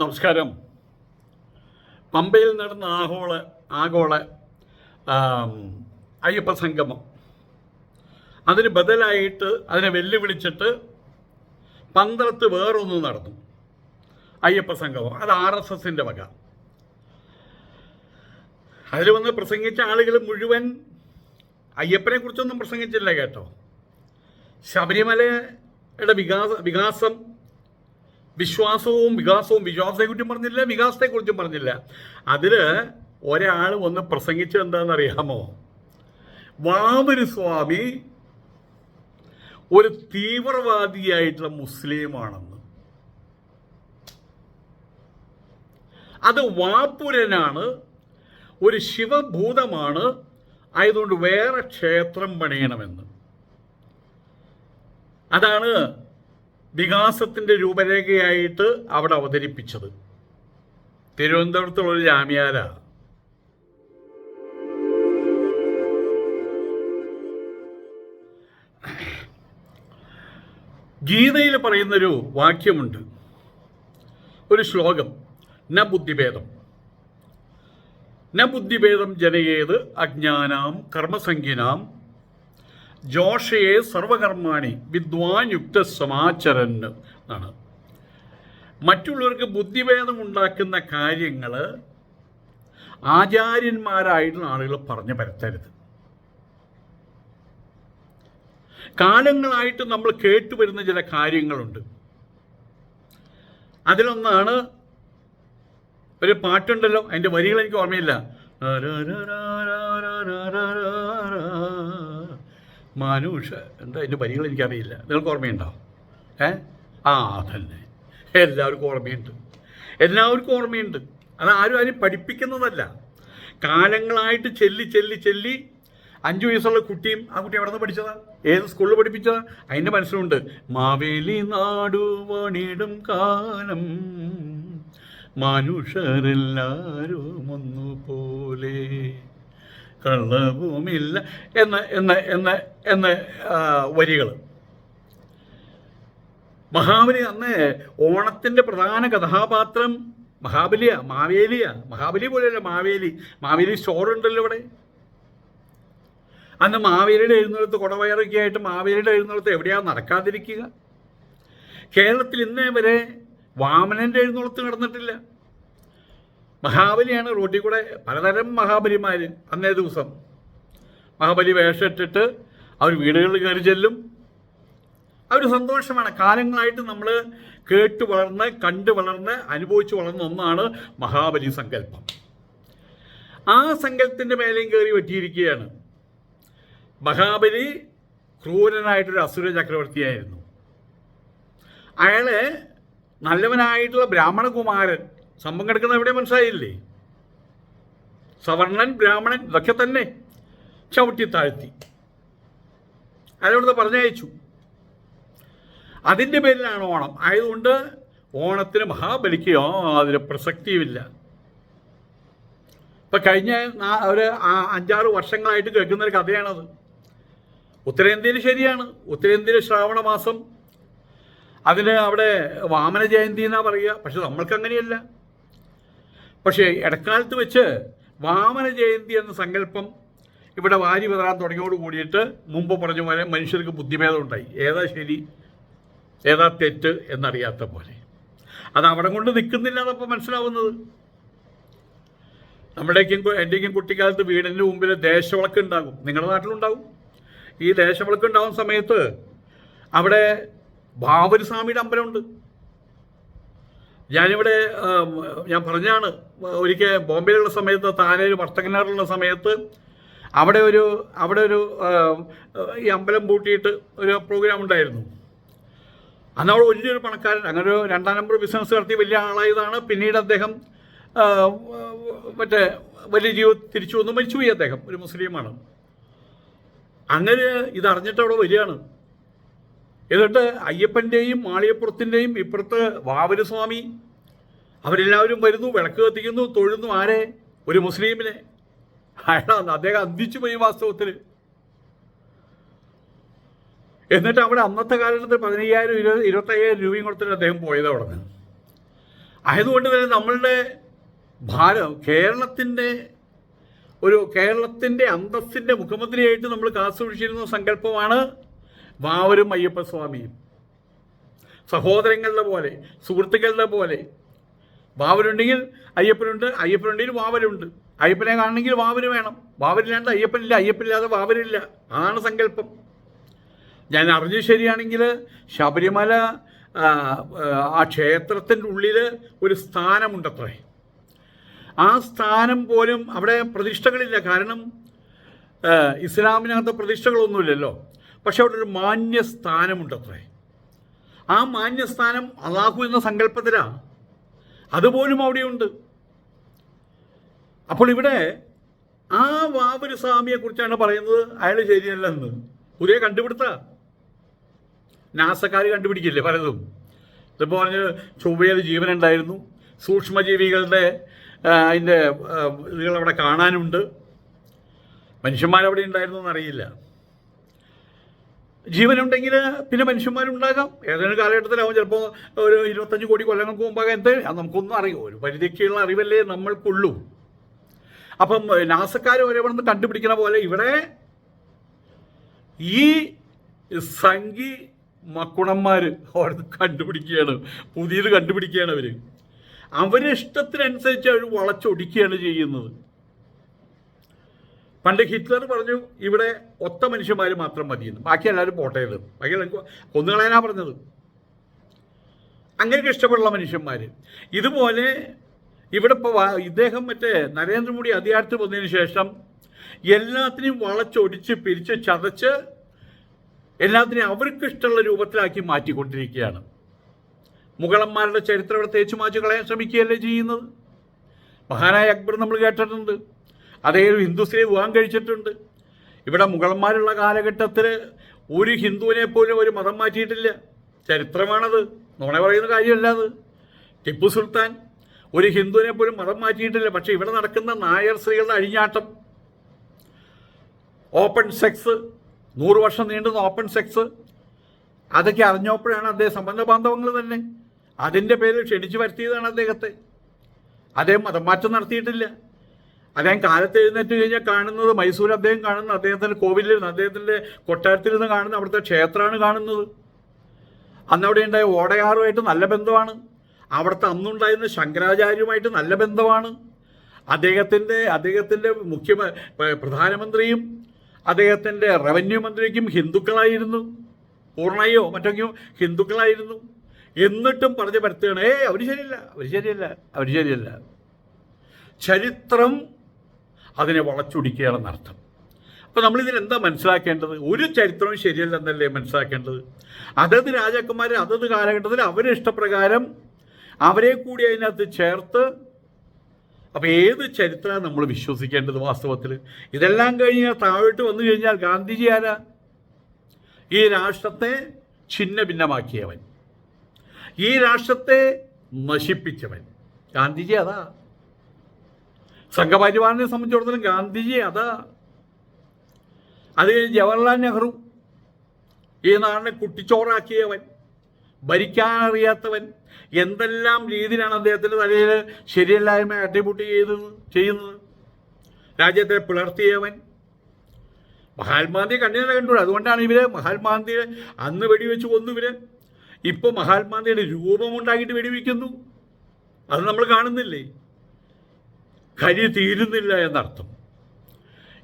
നമസ്കാരം. പമ്പയിൽ നടന്ന ആഗോള ആഗോള അയ്യപ്പ സംഗമം. അതിന് ബദലായിട്ട് അതിനെ വെല്ലുവിളിച്ചിട്ട് പന്തളത്ത് വേറൊന്ന് നടന്നു. അയ്യപ്പ സംഗമം. അത് ആർ എസ് എസിന്റെ വക. അതിൽ വന്ന് പ്രസംഗിച്ച ആളുകൾ മുഴുവൻ അയ്യപ്പനെ കുറിച്ചൊന്നും പ്രസംഗിച്ചില്ല കേട്ടോ. ശബരിമലയുടെ വികാസ വികാസം വിശ്വാസവും വികാസവും വിശ്വാസത്തെക്കുറിച്ചും പറഞ്ഞില്ല വികാസത്തെക്കുറിച്ചും പറഞ്ഞില്ല. അതിൽ ഒരാൾ ഒന്ന് പ്രസംഗിച്ചത് എന്താണെന്നറിയാമോ? വാമൊരു സ്വാമി ഒരു തീവ്രവാദിയായിട്ടുള്ള മുസ്ലിമാണെന്ന്. അത് വാപ്പുരനാണ് ഒരു ശിവഭൂതമാണ് ആയതുകൊണ്ട് വേറെ ക്ഷേത്രം പണിയണമെന്ന്. അതാണ് വികാസത്തിന്റെ രൂപരേഖയായിട്ട് അവിടെ അവതരിപ്പിച്ചത്. തിരുവനന്തപുരത്തുള്ള ഒരു ജാമ്യാര ഗീതയിൽ പറയുന്നൊരു വാക്യമുണ്ട്. ഒരു ശ്ലോകം. ന ബുദ്ധിഭേദം. ന ബുദ്ധിഭേദം ജനയേത് അജ്ഞാനാം കർമ്മസംഖ്യനാം ജോഷയെ സർവകർമാണി വിദ്വാൻ യുക്ത സമാചരൻ എന്നാണ്. മറ്റുള്ളവർക്ക് ബുദ്ധിഭേദം ഉണ്ടാക്കുന്ന കാര്യങ്ങൾ ആചാര്യന്മാരായിട്ടുള്ള ആളുകൾ പറഞ്ഞു പരത്തരുത്. കാലങ്ങളായിട്ട് നമ്മൾ കേട്ടുവരുന്ന ചില കാര്യങ്ങളുണ്ട്. അതിലൊന്നാണ് ഒരു പാട്ടുണ്ടല്ലോ അതിന്റെ വരികൾ എനിക്ക് ഓർമ്മയില്ല. മാനുഷ എന്താ അതിന്റെ വരികൾ എനിക്കറിയില്ല നിങ്ങൾക്ക് ഓർമ്മയുണ്ടോ? ഏ? ആ തന്നെ എല്ലാവർക്കും ഓർമ്മയുണ്ട്. എല്ലാവർക്കും ഓർമ്മയുണ്ട്. അത് ആരും ആരും പഠിപ്പിക്കുന്നതല്ല. കാലങ്ങളായിട്ട് ചെല്ലി ചെല്ലി ചെല്ലി അഞ്ചു വയസ്സുള്ള കുട്ടിയും ആ കുട്ടി എവിടെ നിന്ന് പഠിച്ചതാ? ഏത് സ്കൂളിൽ പഠിപ്പിച്ചതാ? അതിന്റെ മനസ്സിലുണ്ട്. മാവേലി നാടു വണിടും കാലം. മനുഷ്യരെല്ലാരും ഒന്നുപോലെ. കള്ളവുമില്ല എന്ന എന്ന എന്ന എന്ന വരികൾ മഹാബലി അന്ന് ഓണത്തിന്റെ പ്രധാന കഥാപാത്രം മഹാബലിയ മാവേലിയ. മഹാബലി പോലെയല്ല മാവേലി. മാവേലി സ്റ്റോറുണ്ടല്ലോ ഇവിടെ അന്ന് മാവേലിയുടെ എഴുന്നള്ളത്ത് കുടവയറൊക്കെ ആയിട്ട് മാവേലിയുടെ എഴുന്നള്ളത്ത് എവിടെയാ നടക്കാതിരിക്കുക? കേരളത്തിൽ ഇന്നേ വരെ വാമനന്റെ എഴുന്നള്ളത്ത് നടന്നിട്ടില്ല. മഹാബലിയാണ് റോട്ടി കൂടെ പലതരം മഹാബലിമാർ അന്നേ ദിവസം. മഹാബലി വേഷമിട്ടിട്ട് അവർ വീടുകളിൽ കയറി ചെല്ലും. അവർ സന്തോഷമാണ്. കാലങ്ങളായിട്ട് നമ്മൾ കേട്ട് വളർന്ന് കണ്ട് വളർന്ന് അനുഭവിച്ച് വളർന്ന ഒന്നാണ് മഹാബലി സങ്കല്പം. ആ സങ്കല്പത്തിന്റെ മേലെയും കയറി പറ്റിയിരിക്കുകയാണ് മഹാബലി ക്രൂരനായിട്ടൊരു അസുര ചക്രവർത്തിയായിരുന്നു. അയാളെ നല്ലവനായിട്ടുള്ള ബ്രാഹ്മണകുമാരൻ സംഭവം കിടക്കുന്ന എവിടെ മനസ്സിലായില്ലേ? സവർണൻ ബ്രാഹ്മണൻ ഇതൊക്കെ തന്നെ ചവിട്ടി താഴ്ത്തി. അയാളോട് പറഞ്ഞയച്ചു. അതിന്റെ പേരിലാണ് ഓണം. ആയതുകൊണ്ട് ഓണത്തിന് മഹാബലിക്ക് അതിന് പ്രസക്തിയുമില്ല. ഇപ്പം കഴിഞ്ഞ ഒരു അഞ്ചാറ് വർഷങ്ങളായിട്ട് കേൾക്കുന്ന ഒരു കഥയാണത്. ഉത്തരേന്ത്യയിൽ ശരിയാണ്. ഉത്തരേന്ത്യയിൽ ശ്രാവണ മാസം. അതിന് അവിടെ വാമന ജയന്തി എന്നാ പറയുക. പക്ഷെ നമ്മൾക്ക് അങ്ങനെയല്ല. പക്ഷേ ഇടക്കാലത്ത് വെച്ച് വാമന ജയന്തി എന്ന സങ്കല്പം ഇവിടെ വാരി വിതറാൻ തുടങ്ങിയോട് കൂടിയിട്ട് മുമ്പ് പറഞ്ഞ പോലെ മനുഷ്യർക്ക് ബുദ്ധിഭേദം ഉണ്ടായി. ഏതാ ശരി? ഏതാ തെറ്റ് എന്നറിയാത്ത പോലെ. അത് അവിടെ കൊണ്ട് നിൽക്കുന്നില്ല എന്നപ്പോൾ മനസ്സിലാവുന്നത്. നമ്മുടെയൊക്കെയും എന്റെയൊക്കെയും കുട്ടിക്കാലത്ത് വീടിന്റെ മുമ്പിൽ ദേശവിളക്ക് ഉണ്ടാകും. നിങ്ങളുടെ നാട്ടിലുണ്ടാകും ഈ ദേശവിളക്ക് ഉണ്ടാകുന്ന സമയത്ത് അവിടെ ഭാവരി സ്വാമിയുടെ അമ്പലമുണ്ട്. ഞാനിവിടെ ഞാൻ പറഞ്ഞാണ് ഒരിക്കൽ ബോംബെയിലുള്ള സമയത്ത് താനൊരു വർത്തകനാറിലുള്ള സമയത്ത് അവിടെ ഒരു അവിടെ ഒരു ഈ അമ്പലം പൂട്ടിയിട്ട് ഒരു പ്രോഗ്രാം ഉണ്ടായിരുന്നു. അന്ന് അവിടെ വലിയൊരു പണക്കാരൻ അങ്ങനെ ഒരു രണ്ടാം നമ്പർ ബിസിനസ് നടത്തി വലിയ ആളായതാണ്. പിന്നീട് അദ്ദേഹം മറ്റേ വലിയ ജീവ തിരിച്ചു വന്നു. മരിച്ചുപോയി അദ്ദേഹം ഒരു മുസ്ലിമാണ്. അങ്ങനെ ഇതറിഞ്ഞിട്ട് അവിടെ വരികയാണ്. എന്നിട്ട് അയ്യപ്പന്റെയും മാളിയപ്പുറത്തിന്റെയും ഇപ്പുറത്ത് വാവനസ്വാമി അവരെല്ലാവരും വരുന്നു വിളക്ക് കത്തിക്കുന്നു തൊഴുന്നു. ആരെ? ഒരു മുസ്ലിമിനെ. അയാൾ അദ്ദേഹം അന്തിച്ചു പോയി വാസ്തവത്തിൽ എന്നിട്ട് അവിടെ അന്നത്തെ കാലത്ത് പതിനയ്യായിരം ഇരുപത് ഇരുപത്തയ്യായിരം രൂപയും കൊടുത്തിട്ട് അദ്ദേഹം പോയത് അവിടെ നിന്ന്. ആയതുകൊണ്ട് തന്നെ നമ്മളുടെ ഭാരം കേരളത്തിന്റെ ഒരു കേരളത്തിന്റെ അന്തസ്സിന്റെ മുഖ്യമന്ത്രിയായിട്ട് നമ്മൾ കാത്തുസൂക്ഷിച്ചിരുന്ന സങ്കല്പമാണ് വാവരും അയ്യപ്പസ്വാമിയും. സഹോദരങ്ങളുടെ പോലെ സുഹൃത്തുക്കളുടെ പോലെ. വാവരുണ്ടെങ്കിൽ അയ്യപ്പനുണ്ട് അയ്യപ്പനുണ്ടെങ്കിൽ വാവരുണ്ട്. അയ്യപ്പനെ കാണണമെങ്കിൽ വാവര് വേണം. വാവരില്ലാണ്ട് അയ്യപ്പനില്ല അയ്യപ്പനില്ലാതെ വാവരില്ല. അതാണ് സങ്കല്പം. ഞാൻ അറിഞ്ഞു ശരിയാണെങ്കിൽ ശബരിമല ആ, ക്ഷേത്രത്തിന്റെ ഉള്ളിൽ ഒരു സ്ഥാനമുണ്ടത്രേ. ആ സ്ഥാനം പോലും അവിടെ പ്രതിഷ്ഠകളില്ല. കാരണം ഇസ്ലാമിനകത്ത് പ്രതിഷ്ഠകളൊന്നുമില്ലല്ലോ. പക്ഷെ അവിടെ ഒരു മാന്യസ്ഥാനമുണ്ടത്രേ ആ മാന്യസ്ഥാനം അള്ളാഹു എന്ന സങ്കല്പത്തിലാണ് അതുപോലും അവിടെയുണ്ട്. അപ്പോൾ ഇവിടെ ആ വാവര് സ്വാമിയെ കുറിച്ചാണ് പറയുന്നത്. അയാൾ ശരിയല്ലെന്ന്. പുതിയ കണ്ടുപിടുത്ത. നാസക്കാർ കണ്ടുപിടിക്കില്ലേ പലതും. ഇതിപ്പോൾ പറഞ്ഞ് ചൊവ്വയിൽ ജീവനുണ്ടായിരുന്നു. സൂക്ഷ്മജീവികളുടെ അതിന്റെ ഇതുകൾ അവിടെ കാണാനുണ്ട്. മനുഷ്യന്മാരവിടെ ഉണ്ടായിരുന്നു എന്നറിയില്ല. ജീവനുണ്ടെങ്കിൽ പിന്നെ മനുഷ്യന്മാരുണ്ടാകാം. ഏതെങ്കിലും കാലഘട്ടത്തിലാവും ചിലപ്പോൾ ഒരു ഇരുപത്തഞ്ച് കോടി കൊല്ലങ്ങൾക്ക് മുമ്പാകെ എന്ത്? നമുക്കൊന്നും അറിയോ ഒരു പരിധിക്കുള്ള അറിവല്ലേ നമ്മൾക്കുള്ളൂ. അപ്പം നാസക്കാർ ഒരേ നിന്ന് കണ്ടുപിടിക്കുന്ന പോലെ ഇവിടെ ഈ സംഘി മക്കുണന്മാർ അവിടുന്ന് കണ്ടുപിടിക്കുകയാണ്. പുതിയത് കണ്ടുപിടിക്കുകയാണ് അവർ അവരിഷ്ടത്തിനനുസരിച്ച് അവർ വളച്ചൊടിക്കുകയാണ് ചെയ്യുന്നത്. പണ്ട് ഹിറ്റ്ലർ പറഞ്ഞു ഇവിടെ ഒത്ത മനുഷ്യന്മാർ മാത്രം മതിയെന്ന്. ബാക്കി എല്ലാവരും പോട്ടെ എന്ന്. ബാക്കി കൊന്നുകളയാനാ പറഞ്ഞത്. അങ്ങനെയൊക്കെ ഇഷ്ടപ്പെടുള്ള മനുഷ്യന്മാർ ഇതുപോലെ ഇവിടെ ഇപ്പോൾ ഇദ്ദേഹം മറ്റേ നരേന്ദ്രമോദി അധികാരത്തിൽ വന്നതിന് ശേഷം എല്ലാത്തിനെയും വളച്ചൊടിച്ച് പിരിച്ച് ചതച്ച് എല്ലാത്തിനെയും അവർക്ക് ഇഷ്ടമുള്ള രൂപത്തിലാക്കി മാറ്റിക്കൊണ്ടിരിക്കുകയാണ്. മുഗളന്മാരുടെ ചരിത്രം ഇവിടെ തേച്ചു മാച്ചു കളയാൻ ശ്രമിക്കുകയല്ലേ ചെയ്യുന്നത്? മഹാനായ അക്ബർ നമ്മൾ കേട്ടിട്ടുണ്ട്. അദ്ദേഹം ഒരു ഹിന്ദു സ്ത്രീ വിവാഹം കഴിച്ചിട്ടുണ്ട്. ഇവിടെ മുഗളന്മാരുള്ള കാലഘട്ടത്തിൽ ഒരു ഹിന്ദുവിനെ പോലും ഒരു മതം മാറ്റിയിട്ടില്ല. ചരിത്രമാണത്. നോണെ പറയുന്ന കാര്യമല്ല അത്. ടിപ്പു സുൽത്താൻ ഒരു ഹിന്ദുവിനെ പോലും മതം മാറ്റിയിട്ടില്ല. പക്ഷേ ഇവിടെ നടക്കുന്ന നായർ സ്ത്രീകളുടെ അഴിഞ്ഞാട്ടം ഓപ്പൺ സെക്സ് നൂറ് വർഷം നീണ്ടുന്ന ഓപ്പൺ സെക്സ് അതൊക്കെ അറിഞ്ഞപ്പോഴാണ് അദ്ദേഹം സംബന്ധ ബാന്ധവങ്ങൾ തന്നെ. അതിന്റെ പേരിൽ ക്ഷണിച്ചു വരുത്തിയതാണ് അദ്ദേഹത്തെ. അദ്ദേഹം മതം മാറ്റം നടത്തിയിട്ടില്ല. അദ്ദേഹം കാലത്ത് എഴുന്നേറ്റ് കഴിഞ്ഞാൽ കാണുന്നത് മൈസൂർ അദ്ദേഹം കാണുന്നത് അദ്ദേഹത്തിന്റെ കോവിലിരുന്ന് അദ്ദേഹത്തിന്റെ കൊട്ടാരത്തിൽ നിന്ന് കാണുന്ന അവിടുത്തെ ക്ഷേത്രമാണ് കാണുന്നത്. അന്നവിടെ ഉണ്ടായ ഓടയാറുമായിട്ട് നല്ല ബന്ധമാണ്. അവിടുത്തെ അന്നുണ്ടായിരുന്ന ശങ്കരാചാര്യരുമായിട്ട് നല്ല ബന്ധമാണ്. അദ്ദേഹത്തിന്റെ അദ്ദേഹത്തിന്റെ മുഖ്യ പ്രധാനമന്ത്രിയും അദ്ദേഹത്തിന്റെ റവന്യൂ മന്ത്രിക്കും ഹിന്ദുക്കളായിരുന്നു. പൂർണയോ മറ്റൊക്കെയോ ഹിന്ദുക്കളായിരുന്നു. എന്നിട്ടും പറഞ്ഞു പരത്തുകയാണ് ഏ അവർ ശരിയല്ല അവർ ശരിയല്ല അവർ ശരിയല്ല. ചരിത്രം അതിനെ വളച്ചൊടിക്കുകയാണെന്ന് അർത്ഥം അപ്പോൾ നമ്മളിതിൽ എന്താ മനസ്സിലാക്കേണ്ടത്? ഒരു ചരിത്രവും ശരിയല്ലെന്നല്ലേ മനസ്സിലാക്കേണ്ടത്? അതത് രാജാക്കന്മാർ അതത് കാലഘട്ടത്തിൽ അവരുടെ ഇഷ്ടപ്രകാരം അവരെ കൂടി അതിനകത്ത് ചേർത്ത് അപ്പോൾ ഏത് ചരിത്രമാണ് നമ്മൾ വിശ്വസിക്കേണ്ടത് വാസ്തവത്തിൽ ഇതെല്ലാം കഴിഞ്ഞ് താഴോട്ട് വന്നു കഴിഞ്ഞാൽ ഗാന്ധിജി ആരാ? ഈ രാഷ്ട്രത്തെ ഛിന്ന ഭിന്നമാക്കിയവൻ ഈ രാഷ്ട്രത്തെ നശിപ്പിച്ചവൻ. ഗാന്ധിജി അതാ. സംഘപരിവാറിനെ സംബന്ധിച്ചിടത്തോളം ഗാന്ധിജി അതാ അത് ജവഹർലാൽ നെഹ്റു ഈ നാടിനെ കുട്ടിച്ചോറാക്കിയവൻ ഭരിക്കാനറിയാത്തവൻ എന്തെല്ലാം രീതിയിലാണ് അദ്ദേഹത്തിന്റെ തലയിൽ ശരിയല്ലായ്മ അട്ടിമുട്ടി ചെയ്തത് ചെയ്യുന്നത്? രാജ്യത്തെ പിളർത്തിയവൻ. മഹാത്മാഗാന്ധിയെ കണ്ണിനെ കണ്ടു അതുകൊണ്ടാണ് ഇവർ മഹാത്മാഗാന്ധിയെ അന്ന് വെടിവെച്ച് കൊന്നു ഇവർ. ഇപ്പോൾ മഹാത്മാഗാന്ധിയുടെ രൂപമുണ്ടാക്കിയിട്ട് വെടിവെക്കുന്നു. അത് നമ്മൾ കാണുന്നില്ലേ? കരി തീരുന്നില്ല എന്നർത്ഥം.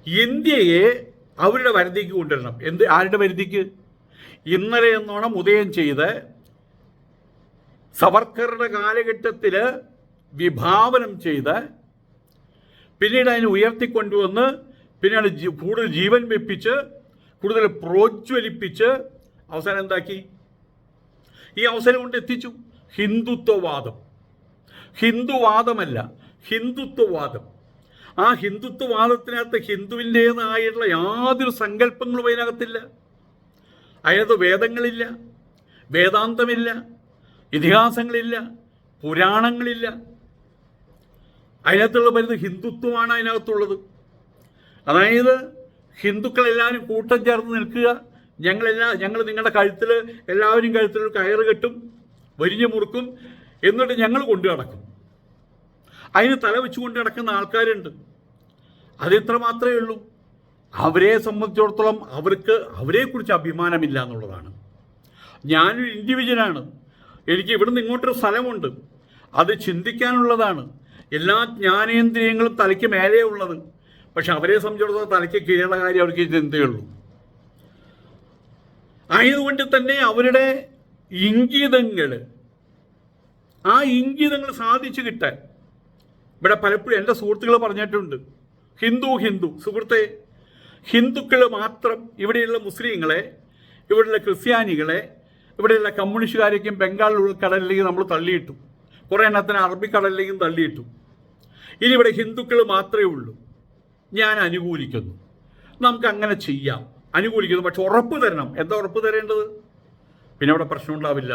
ഇന്ത്യയെ അവരുടെ പരിധിക്ക് കൊണ്ടുവരണം. എന്ത് ആരുടെ പരിധിക്ക്? ഇന്നലെ എന്നോണം ഉദയം ചെയ്ത് സവർക്കറുടെ കാലഘട്ടത്തിൽ വിഭാവനം ചെയ്ത് പിന്നീട് അതിനെ ഉയർത്തിക്കൊണ്ടുവന്ന് പിന്നീട് കൂടുതൽ ജീവൻ വെപ്പിച്ച് കൂടുതൽ പ്രോജ്വലിപ്പിച്ച് അവസാനം എന്താക്കി? ഈ അവസരം കൊണ്ട് എത്തിച്ചു. ഹിന്ദുത്വവാദം. ഹിന്ദുവാദമല്ല. ഹിന്ദുത്വവാദം. ആ ഹിന്ദുത്വവാദത്തിനകത്ത് ഹിന്ദുവിന്റേതായിട്ടുള്ള യാതൊരു സങ്കല്പങ്ങളും അതിനകത്തില്ല. അതിനകത്ത് വേദങ്ങളില്ല വേദാന്തമില്ല ഇതിഹാസങ്ങളില്ല പുരാണങ്ങളില്ല. അതിനകത്തുള്ള വരുന്നത് ഹിന്ദുത്വമാണ് അതിനകത്തുള്ളത്. അതായത് ഹിന്ദുക്കളെല്ലാവരും കൂട്ടം ചേർന്ന് നിൽക്കുക. ഞങ്ങളെല്ലാ ഞങ്ങൾ നിങ്ങളുടെ കഴുത്തിൽ എല്ലാവരും കഴുത്തിൽ കയറ് കെട്ടും വരിഞ്ഞു മുറുക്കും എന്നിട്ട് ഞങ്ങൾ കൊണ്ടു നടക്കും അതിന് തല വെച്ചുകൊണ്ട് നടക്കുന്ന ആൾക്കാരുണ്ട്. അതിത്ര മാത്രമേ ഉള്ളൂ. അവരെ സംബന്ധിച്ചിടത്തോളം അവർക്ക് അവരെക്കുറിച്ച് അഭിമാനമില്ല എന്നുള്ളതാണ്. ഞാനൊരു ഇൻഡിവിജ്വലാണ് എനിക്ക് ഇവിടുന്ന് ഇങ്ങോട്ടൊരു സ്ഥലമുണ്ട്. അത് ചിന്തിക്കാനുള്ളതാണ്. എല്ലാ ജ്ഞാനേന്ദ്രിയങ്ങളും തലയ്ക്ക് മേലേ ഉള്ളത്. പക്ഷെ അവരെ സംബന്ധിച്ചിടത്തോളം തലയ്ക്ക് കീഴുള്ള കാര്യം അവർക്ക് ചിന്തയുള്ളൂ ആയതുകൊണ്ട് തന്നെ അവരുടെ ഇംഗിതങ്ങൾ ആ ഇംഗിതങ്ങൾ സാധിച്ചു കിട്ടാൻ ഇവിടെ പലപ്പോഴും എന്റെ സുഹൃത്തുക്കൾ പറഞ്ഞിട്ടുണ്ട് ഹിന്ദു ഹിന്ദു സുഹൃത്തെ ഹിന്ദുക്കൾ മാത്രം ഇവിടെയുള്ള മുസ്ലിങ്ങളെ ഇവിടെയുള്ള ക്രിസ്ത്യാനികളെ ഇവിടെയുള്ള കമ്മ്യൂണിസ്റ്റുകാരേക്കും ബംഗാൾ ഉൾക്കടലിലേക്കും നമ്മൾ തള്ളിയിട്ടു. കുറേ എണ്ണത്തിന് അറബിക്കടലിലേക്കും തള്ളിയിട്ടു. ഇനി ഇവിടെ ഹിന്ദുക്കൾ മാത്രമേ ഉള്ളൂ. ഞാൻ അനുകൂലിക്കുന്നു. നമുക്ക് അങ്ങനെ ചെയ്യാം. അനുകൂലിക്കുന്നു. പക്ഷെ ഉറപ്പ് തരണം. എന്താ ഉറപ്പ് തരേണ്ടത്? പിന്നെ അവിടെ പ്രശ്നം ഉണ്ടാവില്ല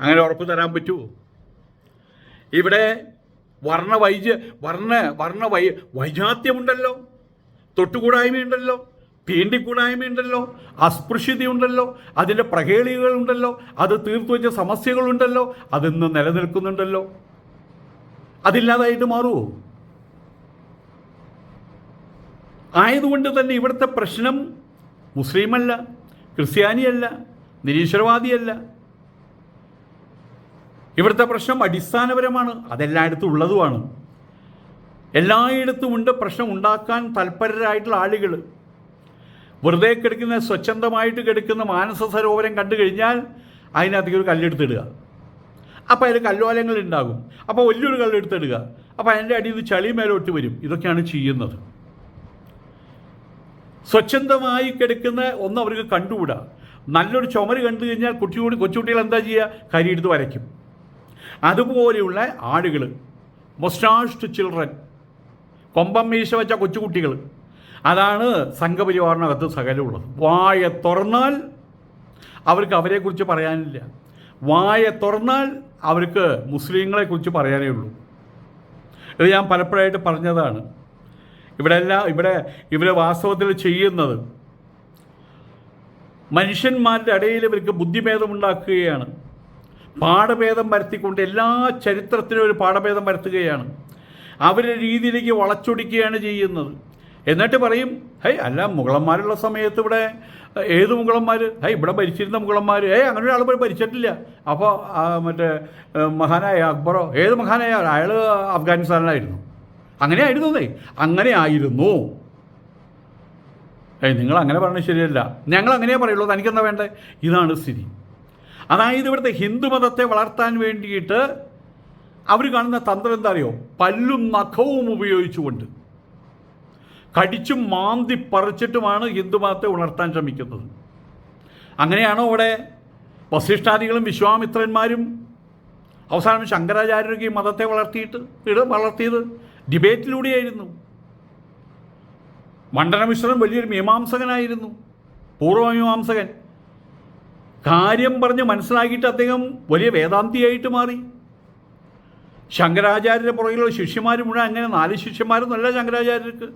അങ്ങനെ ഉറപ്പ് തരാൻ പറ്റുമോ ഇവിടെ വർണ വൈജ വർണ വർണ വൈ വൈജാത്യമുണ്ടല്ലോ. തൊട്ടുകൂടായ്മയുണ്ടല്ലോ. തീണ്ടിക്കൂടായ്മയുണ്ടല്ലോ അസ്പൃശ്യതയുണ്ടല്ലോ. അതിന്റെ പ്രഹേളികളുണ്ടല്ലോ അത് തീർത്തു വെച്ച സമസ്യകളുണ്ടല്ലോ. അതിന്ന് നിലനിൽക്കുന്നുണ്ടല്ലോ. അതില്ലാതായിട്ട് മാറുമോ ആയതുകൊണ്ട് തന്നെ ഇവിടുത്തെ പ്രശ്നം മുസ്ലിമല്ല ക്രിസ്ത്യാനിയല്ല നിരീശ്വരവാദിയല്ല. ഇവിടുത്തെ പ്രശ്നം അടിസ്ഥാനപരമാണ്. അതെല്ലായിടത്തും ഉള്ളതുമാണ്. എല്ലായിടത്തും ഉണ്ട് പ്രശ്നം ഉണ്ടാക്കാൻ തൽപരരായിട്ടുള്ള ആളുകൾ വെറുതെ കിടക്കുന്ന സ്വച്ഛന്തമായിട്ട് കിടക്കുന്ന മാനസ സരോവരം കണ്ടു കഴിഞ്ഞാൽ അതിനകത്തേക്ക് ഒരു കല്ലെടുത്തിടുക. അപ്പോൾ അതിൽ കല്ലോലങ്ങൾ ഉണ്ടാകും. അപ്പോൾ വലിയൊരു കല്ലെടുത്തിടുക. അപ്പോൾ അതിന്റെ അടിയിൽ നിന്ന് ചളി മേലോട്ട് വരും. ഇതൊക്കെയാണ് ചെയ്യുന്നത്. സ്വച്ഛന്തമായി കിടക്കുന്ന ഒന്ന് അവർക്ക് കണ്ടുകൂടാ. നല്ലൊരു ചുമര് കണ്ടു കഴിഞ്ഞാൽ കുട്ടിയോട് കൊച്ചുകുട്ടികൾ എന്താ ചെയ്യുക? കരിയെടുത്ത് വരയ്ക്കും. അതുപോലെയുള്ള ആളുകൾ മൊസ്റ്റാഷ്ഡ് ചിൽഡ്രൻ കൊമ്പം മീശ വെച്ച കൊച്ചുകുട്ടികൾ അതാണ് സംഘപരിവാറിനകത്ത് സകലമുള്ളത്. വായ തുറന്നാൽ അവർക്ക് അവരെക്കുറിച്ച് പറയാനില്ല. വായ തുറന്നാൽ അവർക്ക് മുസ്ലിങ്ങളെക്കുറിച്ച് പറയാനേ ഉള്ളൂ. ഇത് ഞാൻ പലപ്പോഴായിട്ട് പറഞ്ഞതാണ്. ഇവിടെ എല്ലാം ഇവിടെ ഇവരെ വാസ്തവത്തിൽ ചെയ്യുന്നത് മനുഷ്യന്മാരുടെ ഇടയിൽ ഇവർക്ക് ബുദ്ധിഭേദമുണ്ടാക്കുകയാണ്. പാഠഭേദം വരുത്തിക്കൊണ്ട് എല്ലാ ചരിത്രത്തിലും ഒരു പാഠഭേദം വരുത്തുകയാണ്. അവരുടെ രീതിയിലേക്ക് വളച്ചൊടിക്കുകയാണ് ചെയ്യുന്നത്. എന്നിട്ട് പറയും ഹൈ അല്ല മുഗളന്മാരുള്ള സമയത്ത് ഇവിടെ ഏത് മുഗളന്മാർ ഹൈ ഇവിടെ ഭരിച്ചിരുന്ന മുഗളന്മാർ ഏ അങ്ങനെ ഒരാൾ പോയി ഭരിച്ചിട്ടില്ല. അപ്പോൾ മറ്റേ മഹാനായ അക്ബറോ ഏത് മഹാനായ? അയാൾ അഫ്ഗാനിസ്ഥാനിലായിരുന്നു. അങ്ങനെ ആയിരുന്നേ അങ്ങനെ ആയിരുന്നു. ഏയ് നിങ്ങൾ അങ്ങനെ പറഞ്ഞത് ശരിയല്ല. ഞങ്ങൾ അങ്ങനെയേ പറയുള്ളൂ. തനിക്കെന്താ വേണ്ടേ? ഇതാണ് സ്ഥിതി. അതായത് ഇവിടുത്തെ ഹിന്ദുമതത്തെ വളർത്താൻ വേണ്ടിയിട്ട് അവർ കാണുന്ന തന്ത്രം എന്താ അറിയോ? പല്ലും നഖവും ഉപയോഗിച്ചുകൊണ്ട് കടിച്ചും മാന്തി പറിച്ചിട്ടുമാണ് ഹിന്ദുമതത്തെ ഉണർത്താൻ ശ്രമിക്കുന്നത്. അങ്ങനെയാണോ ഇവിടെ വസിഷ്ഠാദികളും വിശ്വാമിത്രന്മാരും അവസാനം ശങ്കരാചാര്യർക്ക് ഈ മതത്തെ വളർത്തിയിട്ട് ഇട വളർത്തിയത്? ഡിബേറ്റിലൂടെയായിരുന്നു. മണ്ഡലമിശ്രൻ വലിയൊരു മീമാംസകനായിരുന്നു. പൂർവമീമാംസകൻ. കാര്യം പറഞ്ഞ് മനസ്സിലാക്കിയിട്ട് അദ്ദേഹം വലിയ വേദാന്തിയായിട്ട് മാറി. ശങ്കരാചാര്യരുടെ പുറകിലുള്ള ശിഷ്യന്മാർ മുഴുവൻ അങ്ങനെ നാല് ശിഷ്യന്മാരൊന്നുമല്ല ശങ്കരാചാര്യർക്ക്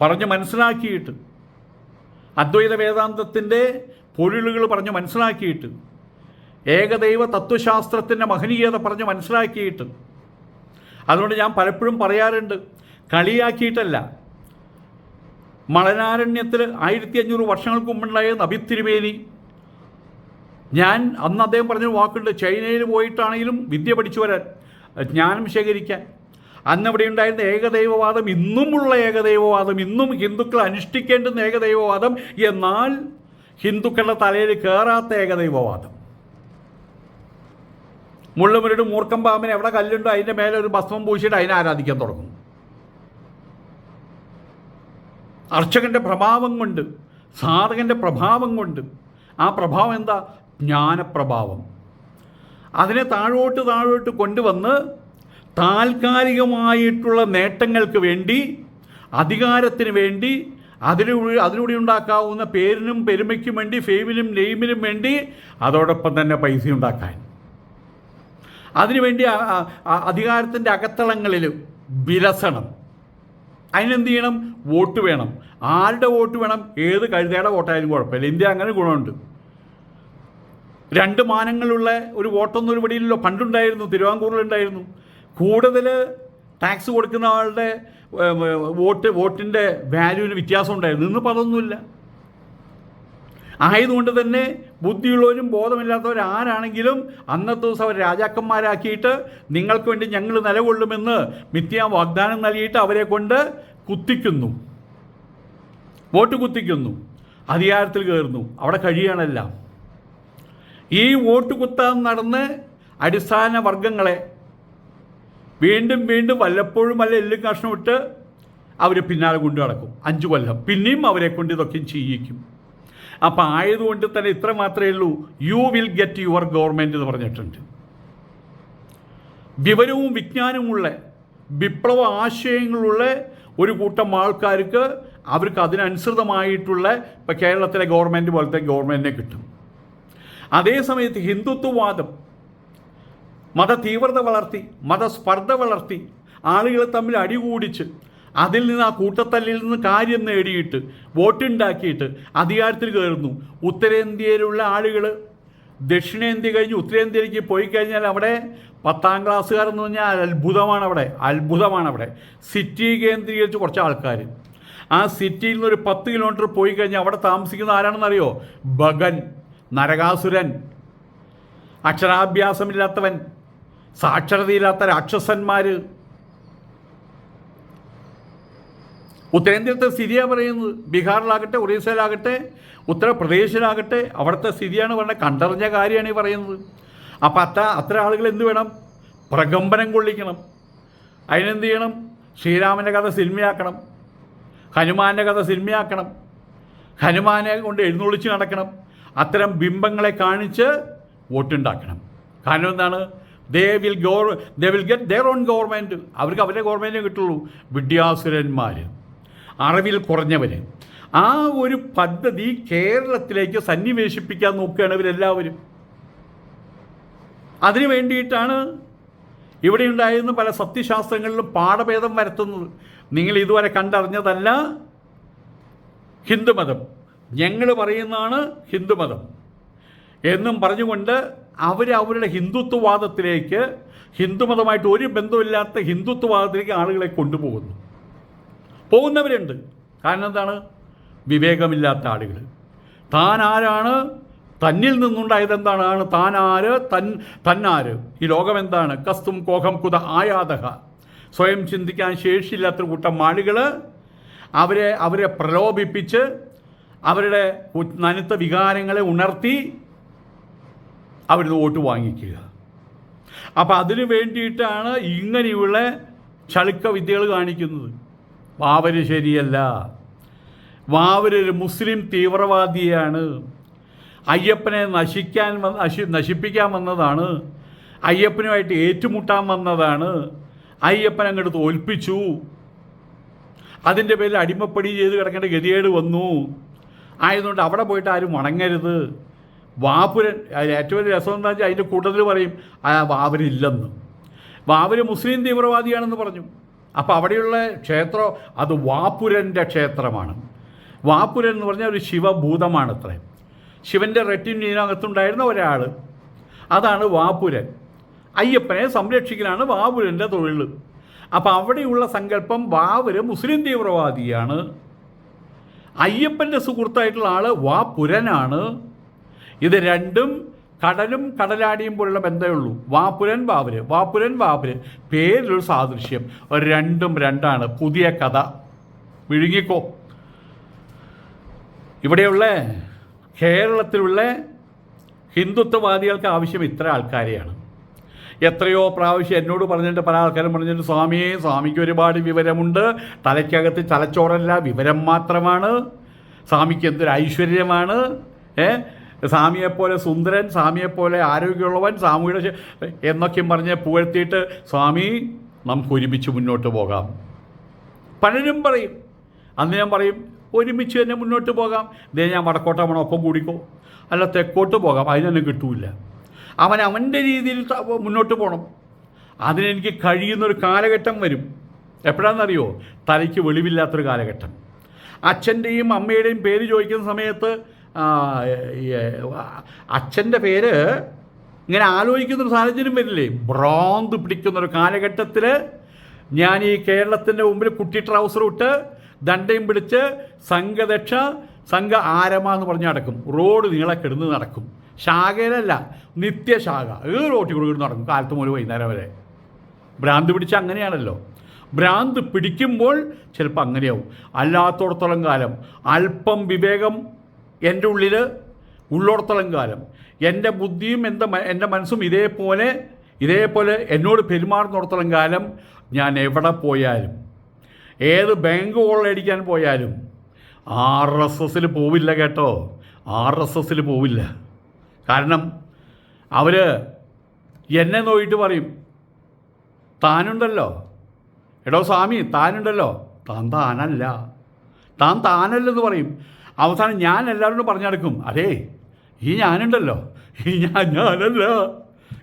പറഞ്ഞ് മനസ്സിലാക്കിയിട്ട് അദ്വൈത വേദാന്തത്തിന്റെ പൊരുളുകൾ പറഞ്ഞ് മനസ്സിലാക്കിയിട്ട് ഏകദൈവ തത്വശാസ്ത്രത്തിന്റെ മഹനീയത പറഞ്ഞ് മനസ്സിലാക്കിയിട്ട് അതുകൊണ്ട് ഞാൻ പലപ്പോഴും പറയാറുണ്ട് കളിയാക്കിയിട്ടല്ല. മളനാരണ്യത്തിൽ ആയിരത്തി അഞ്ഞൂറ് വർഷങ്ങൾക്ക് മുമ്പുണ്ടായ നബിത്തിരുമേനി ഞാൻ അന്ന് അദ്ദേഹം പറഞ്ഞൊരു വാക്കുണ്ട് ചൈനയിൽ പോയിട്ടാണെങ്കിലും വിദ്യ പഠിച്ചു വരാൻ ജ്ഞാനം ശേഖരിക്കാൻ. അന്ന് ഇവിടെ ഉണ്ടായിരുന്ന ഏകദൈവവാദം ഇന്നുമുള്ള ഏകദൈവവാദം ഇന്നും ഹിന്ദുക്കൾ അനുഷ്ഠിക്കേണ്ടുന്ന ഏകദൈവവാദം എന്നാൽ ഹിന്ദുക്കളുടെ തലയിൽ കയറാത്ത ഏകദൈവവാദം. മുള്ളുമുരട് മൂർക്കം പാമ്പിന് എവിടെ കല്ലുണ്ടോ അതിന്റെ മേലെ ഒരു ഭസ്മം പൂശിയിട്ട് അതിനെ ആരാധിക്കാൻ തുടങ്ങും. അർച്ചകന്റെ പ്രഭാവം കൊണ്ട് സാധകന്റെ പ്രഭാവം കൊണ്ട് ആ പ്രഭാവം എന്താ? ജ്ഞാനപ്രഭാവം. അതിനെ താഴോട്ട് താഴോട്ട് കൊണ്ടുവന്ന് താൽക്കാലികമായിട്ടുള്ള നേട്ടങ്ങൾക്ക് വേണ്ടി അധികാരത്തിന് വേണ്ടി അതിലൂടെ അതിലൂടെ ഉണ്ടാക്കാവുന്ന പേരിനും പെരുമയ്ക്കും വേണ്ടി ഫെയിമിനും നെയിമിനും വേണ്ടി അതോടൊപ്പം തന്നെ പൈസ ഉണ്ടാക്കാൻ. അതിനുവേണ്ടി അധികാരത്തിന്റെ അകത്തളങ്ങളിൽ വിലസണം. അതിനെന്ത് ചെയ്യണം? വോട്ട് വേണം. ആരുടെ വോട്ട് വേണം? ഏത് കഴുതയുടെ വോട്ടായാലും കുഴപ്പമില്ല. ഇന്ത്യ അങ്ങനെ ഗുണമുണ്ട്. രണ്ട് മാനങ്ങളുള്ള ഒരു വോട്ടൊന്നും ഒരു ഇവിടെയില്ലല്ലോ പണ്ടുണ്ടായിരുന്നു തിരുവാങ്കൂറിലുണ്ടായിരുന്നു. കൂടുതൽ ടാക്സ് കൊടുക്കുന്ന ആളുടെ വോട്ട് വോട്ടിന്റെ വാല്യൂവിന് വ്യത്യാസം ഉണ്ടായിരുന്നു ഇന്ന് പതൊന്നുമില്ല ആയതുകൊണ്ട് തന്നെ ബുദ്ധിയുള്ളവരും ബോധമില്ലാത്തവരും ആരാണെങ്കിലും അന്നത്തെ ദിവസം അവർ രാജാക്കന്മാരാക്കിയിട്ട് നിങ്ങൾക്ക് വേണ്ടി ഞങ്ങൾ നിലകൊള്ളുമെന്ന് മിഥ്യാ വാഗ്ദാനം നൽകിയിട്ട് അവരെ കൊണ്ട് കുത്തിക്കുന്നു. വോട്ട് കുത്തിക്കുന്നു. അധികാരത്തിൽ കയറുന്നു. അവിടെ കഴിയണമെല്ലാം ഈ വോട്ട് കുത്താൻ നടന്ന് അടിസ്ഥാന വർഗങ്ങളെ വീണ്ടും വീണ്ടും വല്ലപ്പോഴും വല്ല എല്ലും കഷ്ണം ഇട്ട് അവർ പിന്നാലെ കൊണ്ടു നടക്കും. അഞ്ചു കൊല്ലം. പിന്നെയും അവരെ കൊണ്ട് ഇതൊക്കെ ചെയ്യിക്കും. അപ്പം ആയതുകൊണ്ട് തന്നെ ഇത്ര മാത്രമേ ഉള്ളൂ. You will get your government എന്ന് പറഞ്ഞിട്ടുണ്ട്. വിവരവും വിജ്ഞാനവുമുള്ള വിപ്ലവ ആശയങ്ങളുള്ള ഒരു കൂട്ടം ആൾക്കാർക്ക് അവർക്ക് അതിനനുസൃതമായിട്ടുള്ള ഇപ്പം കേരളത്തിലെ ഗവൺമെന്റ് പോലത്തെ ഗവൺമെന്റിനെ കിട്ടും. അതേസമയത്ത് ഹിന്ദുത്വവാദം മത തീവ്രത വളർത്തി മതസ്പർദ്ധ വളർത്തി ആളുകളെ തമ്മിൽ അടികൂടിച്ച് അതിൽ നിന്ന് ആ കൂട്ടത്തല്ലിൽ നിന്ന് കാര്യം നേടിയിട്ട് വോട്ടുണ്ടാക്കിയിട്ട് അധികാരത്തിൽ കയറുന്നു. ഉത്തരേന്ത്യയിലുള്ള ആളുകൾ ദക്ഷിണേന്ത്യ കഴിഞ്ഞ് ഉത്തരേന്ത്യയിലേക്ക് പോയി കഴിഞ്ഞാൽ അവിടെ പത്താം ക്ലാസ്സുകാരെന്ന് പറഞ്ഞാൽ അത്ഭുതമാണ് അവിടെ അത്ഭുതമാണ് അവിടെ. സിറ്റി കേന്ദ്രീകരിച്ച് കുറച്ച് ആൾക്കാർ. ആ സിറ്റിയിൽ നിന്ന് ഒരു പത്ത് കിലോമീറ്റർ പോയി കഴിഞ്ഞാൽ അവിടെ താമസിക്കുന്ന ആരാണെന്നറിയോ? ഭഗൻ. നരകാസുരൻ. അക്ഷരാഭ്യാസമില്ലാത്തവൻ സാക്ഷരതയില്ലാത്ത രാക്ഷസന്മാർ ഉത്തരേന്ത്യത്തെ സ്ഥിതിയാണ് പറയുന്നത് ബീഹാറിലാകട്ടെ ഒറീസയിലാകട്ടെ ഉത്തർപ്രദേശിലാകട്ടെ അവിടുത്തെ സ്ഥിതിയാണ് പറഞ്ഞത് കണ്ടറിഞ്ഞ കാര്യമാണ് ഈ പറയുന്നത്. അപ്പം അത്ത അത്ര ആളുകൾ എന്ത് വേണം? പ്രകമ്പനം കൊള്ളിക്കണം. അതിനെന്ത് ചെയ്യണം? ശ്രീരാമന്റെ കഥ സിനിമയാക്കണം. ഹനുമാന്റെ കഥ സിനിമയാക്കണം. ഹനുമാനെ കൊണ്ട് എഴുന്നള്ളിച്ച് നടക്കണം. അത്തരം ബിംബങ്ങളെ കാണിച്ച് വോട്ടുണ്ടാക്കണം. കാരണം എന്താണ്? They will govern they will get their own government അവർക്ക് അവരുടെ ഗവൺമെന്റ് കിട്ടുള്ളൂ. വിദ്യാസുരന്മാർ അറിവിൽ കുറഞ്ഞവർ ആ ഒരു പദ്ധതി കേരളത്തിലേക്ക് സന്നിവേശിപ്പിക്കാൻ നോക്കുകയാണ് ഇവരെല്ലാവരും. അതിനു വേണ്ടിയിട്ടാണ് ഇവിടെ ഉണ്ടായിരുന്ന പല സത്യശാസ്ത്രങ്ങളിലും പാഠഭേദം വരുത്തുന്നത്. നിങ്ങൾ ഇതുവരെ കണ്ടറിഞ്ഞതല്ല ഹിന്ദുമതം. ഞങ്ങൾ പറയുന്നതാണ് ഹിന്ദുമതം എന്നും പറഞ്ഞുകൊണ്ട് അവർ അവരുടെ ഹിന്ദുത്വവാദത്തിലേക്ക് ഹിന്ദുമതമായിട്ട് ഒരു ബന്ധമില്ലാത്ത ഹിന്ദുത്വവാദത്തിലേക്ക് ആളുകളെ കൊണ്ടുപോകുന്നു. പോകുന്നവരുണ്ട്. കാരണം എന്താണ്? വിവേകമില്ലാത്ത ആളുകൾ. താൻ ആരാണ്? തന്നിൽ നിന്നുണ്ടായത് എന്താണ്? താൻ ആര്? തൻ തന്നാര്? ഈ ലോകം എന്താണ്? കസ്തും കോഹം കുത ആയാതഹ. സ്വയം ചിന്തിക്കാൻ ശേഷിയില്ലാത്ത കൂട്ടം ആളുകൾ അവരെ അവരെ പ്രലോഭിപ്പിച്ച് അവരുടെ നനുത്ത വികാരങ്ങളെ ഉണർത്തി അവിടുന്ന് വോട്ട് വാങ്ങിക്കുക. അപ്പം അതിനു വേണ്ടിയിട്ടാണ് ഇങ്ങനെയുള്ള ചളുക്ക വിദ്യകൾ കാണിക്കുന്നത്. വാവര് ശരിയല്ല. വാവരൊരു മുസ്ലിം തീവ്രവാദിയാണ്. അയ്യപ്പനെ നശിക്കാൻ നശി നശിപ്പിക്കാൻ വന്നതാണ്. അയ്യപ്പനുമായിട്ട് ഏറ്റുമുട്ടാൻ വന്നതാണ്. അയ്യപ്പൻ അങ്ങോട്ട് തോൽപ്പിച്ചു. അതിന്റെ പേരിൽ അടിമപ്പടി ചെയ്ത് കിടക്കേണ്ട ഗതികേട് വന്നു. ആയതുകൊണ്ട് അവിടെ പോയിട്ട് ആരും വണങ്ങരുത്. വാപുരൻ ഏറ്റവും വലിയ രസം എന്താ വെച്ചാൽ അതിന്റെ കൂട്ടത്തിൽ പറയും ആ വാവരില്ലെന്ന് വാവര് മുസ്ലിം തീവ്രവാദിയാണെന്ന് പറഞ്ഞു. അപ്പോൾ അവിടെയുള്ള ക്ഷേത്രം അത് വാപുരന്റെ ക്ഷേത്രമാണ്. വാപുരൻ എന്ന് പറഞ്ഞാൽ ഒരു ശിവഭൂതമാണ് അത്രേ. ശിവന്റെ റെറ്റിനകത്തുണ്ടായിരുന്ന ഒരാൾ അതാണ് വാപുരൻ അയ്യപ്പനെ സംരക്ഷിക്കലാണ് വാപുരന്റെ തൊഴിൽ അപ്പോൾ അവിടെയുള്ള സങ്കല്പം വാവര് മുസ്ലിം തീവ്രവാദിയാണ്. അയ്യപ്പന്റെ സുഹൃത്തായിട്ടുള്ള ആൾ വാ പുരനാണ്. ഇത് രണ്ടും കടലും കടലാടിയും പോലുള്ള ബന്ധമേ ഉള്ളൂ. വാപുരൻ ബാബുര് വാപുരൻ ബാബുര് പേരിലൊരു സാദൃശ്യം. ഒരു രണ്ടും രണ്ടാണ്. പുതിയ കഥ. വിഴുങ്ങിക്കോ. ഇവിടെയുള്ള കേരളത്തിലുള്ള ഹിന്ദുത്വവാദികൾക്ക് ആവശ്യം ഇത്ര ആൾക്കാരെയാണ്. എത്രയോ പ്രാവശ്യം എന്നോട് പറഞ്ഞിട്ട് പല ആൾക്കാരും പറഞ്ഞിട്ട് സ്വാമിയെ സ്വാമിക്ക് ഒരുപാട് വിവരമുണ്ട്. തലയ്ക്കകത്ത് തലച്ചോറല്ല വിവരം മാത്രമാണ്. സ്വാമിക്ക് എന്തൊരു ഐശ്വര്യമാണ്. ഏ? സ്വാമിയെപ്പോലെ സുന്ദരൻ സ്വാമിയെപ്പോലെ ആരോഗ്യമുള്ളവൻ സ്വാമിയുടെ എന്നൊക്കെയും പറഞ്ഞ് പുകഴ്ത്തിയിട്ട് സ്വാമി നമുക്ക് ഒരുമിച്ച് മുന്നോട്ട് പോകാം. പലരും പറയും. അന്ന് ഞാൻ പറയും ഒരുമിച്ച് തന്നെ മുന്നോട്ട് പോകാം. ഇതേ ഞാൻ വടക്കോട്ട് അവൻ ഒപ്പം കൂടിക്കോ. അല്ല തെക്കോട്ട് പോകാം. അതിനൊന്നും കിട്ടൂല അവൻ അവന്റെ രീതിയിൽ മുന്നോട്ട് പോകണം അതിനെനിക്ക് കഴിയുന്നൊരു കാലഘട്ടം വരും. എപ്പോഴാണെന്നറിയോ? തലയ്ക്ക് വെളിവില്ലാത്തൊരു കാലഘട്ടം. അച്ഛന്റെയും അമ്മയുടെയും പേര് ചോദിക്കുന്ന സമയത്ത് അച്ഛന്റെ പേര് ഇങ്ങനെ ആലോചിക്കുന്നൊരു സാഹചര്യം വരില്ലേ? ഭ്രാന്ത് പിടിക്കുന്നൊരു കാലഘട്ടത്തിൽ ഞാൻ ഈ കേരളത്തിന്റെ മുമ്പിൽ കുട്ടി ട്രൗസർ ഇട്ട് ദണ്ടയും പിടിച്ച് സംഘദക്ഷ സംഘ ആരമ എന്ന് പറഞ്ഞ് നടക്കും. റോഡ് നീളക്കിടന്ന് നടക്കും. ശാഖയിലല്ല നിത്യശാഖ. ഏത് റോട്ടി കൂടി നടക്കും. കാലത്ത് മുതൽ വൈകുന്നേരം വരെ. ഭ്രാന്ത് പിടിച്ച അങ്ങനെയാണല്ലോ. ഭ്രാന്ത് പിടിക്കുമ്പോൾ ചിലപ്പോൾ അങ്ങനെയാവും. അല്ലാത്തോടത്തോളം കാലം. അല്പം വിവേകം എന്റെ ഉള്ളിൽ ഉള്ളോടത്തോളം കാലം. എന്റെ ബുദ്ധിയും എന്റെ എന്റെ മനസ്സും ഇതേപോലെ ഇതേപോലെ എന്നോട് പെരുമാറുന്നിടത്തോളം കാലം ഞാൻ എവിടെ പോയാലും ഏത് ബാങ്ക് കൊള്ളയടിക്കാൻ പോയാലും ആർ എസ് എസിൽ പോവില്ല കേട്ടോ. ആർ എസ് എസിൽ പോവില്ല. കാരണം അവർ എന്നെ നോയിട്ട് പറയും താനുണ്ടല്ലോ. എടോ സ്വാമി താനുണ്ടല്ലോ. താൻ താനല്ല. താൻ താനല്ലെന്ന് പറയും. അവസാനം ഞാൻ എല്ലാവരോടും പറഞ്ഞെടുക്കും അതേ ഈ ഞാനുണ്ടല്ലോ. ഈ ഞാൻ ഞാനല്ല.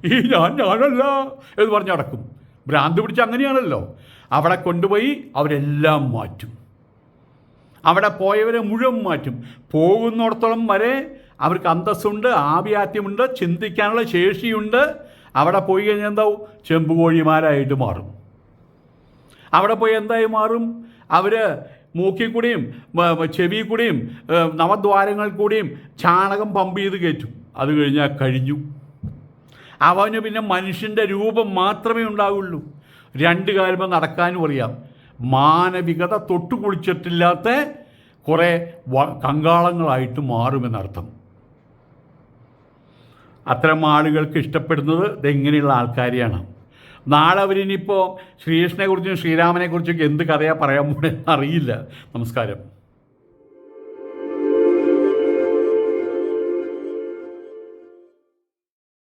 ഈ ഞാൻ ഞാനല്ല. എന്ന് പറഞ്ഞു നടക്കും. ഭ്രാന്ത് പിടിച്ച് അങ്ങനെയാണല്ലോ. അവിടെ കൊണ്ടുപോയി അവരെല്ലാം മാറ്റും. അവിടെ പോയവരെ മുഴുവൻ മാറ്റും. പോകുന്നിടത്തോളം വരെ അവർക്ക് അന്തസ്സുണ്ട് ആവ്യാത്യമുണ്ട് ചിന്തിക്കാനുള്ള ശേഷിയുണ്ട്. അവിടെ പോയി കഴിഞ്ഞാൽ എന്താവും? ചെമ്പുകോഴിമാരായിട്ട് മാറും. അവിടെ പോയി എന്തായി മാറും? അവർ മൂക്കിൽ കൂടിയും ചെവി കൂടിയും നവദ്വാരങ്ങൾ കൂടിയും ചാണകം പമ്പ് ചെയ്ത് കയറ്റും. അത് കഴിഞ്ഞാൽ കഴിഞ്ഞു. അവന് പിന്നെ മനുഷ്യന്റെ രൂപം മാത്രമേ ഉണ്ടാവുള്ളൂ. രണ്ട് കാലം നടക്കാനും അറിയാം. മാനവികത തൊട്ടു കുളിച്ചിട്ടില്ലാത്ത കുറേ കങ്കാളങ്ങളായിട്ട് മാറുമെന്നർത്ഥം. അത്തരം ആളുകൾക്ക് ഇഷ്ടപ്പെടുന്നത് ഇതെങ്ങനെയുള്ള ആൾക്കാരെയാണ്. നാളെ അവരിനിപ്പോൾ ശ്രീകൃഷ്ണനെക്കുറിച്ചും ശ്രീരാമനെക്കുറിച്ചൊക്കെ എന്ത് കഥയാണ് പറയാൻ പോണെന്ന് അറിയില്ല. നമസ്കാരം.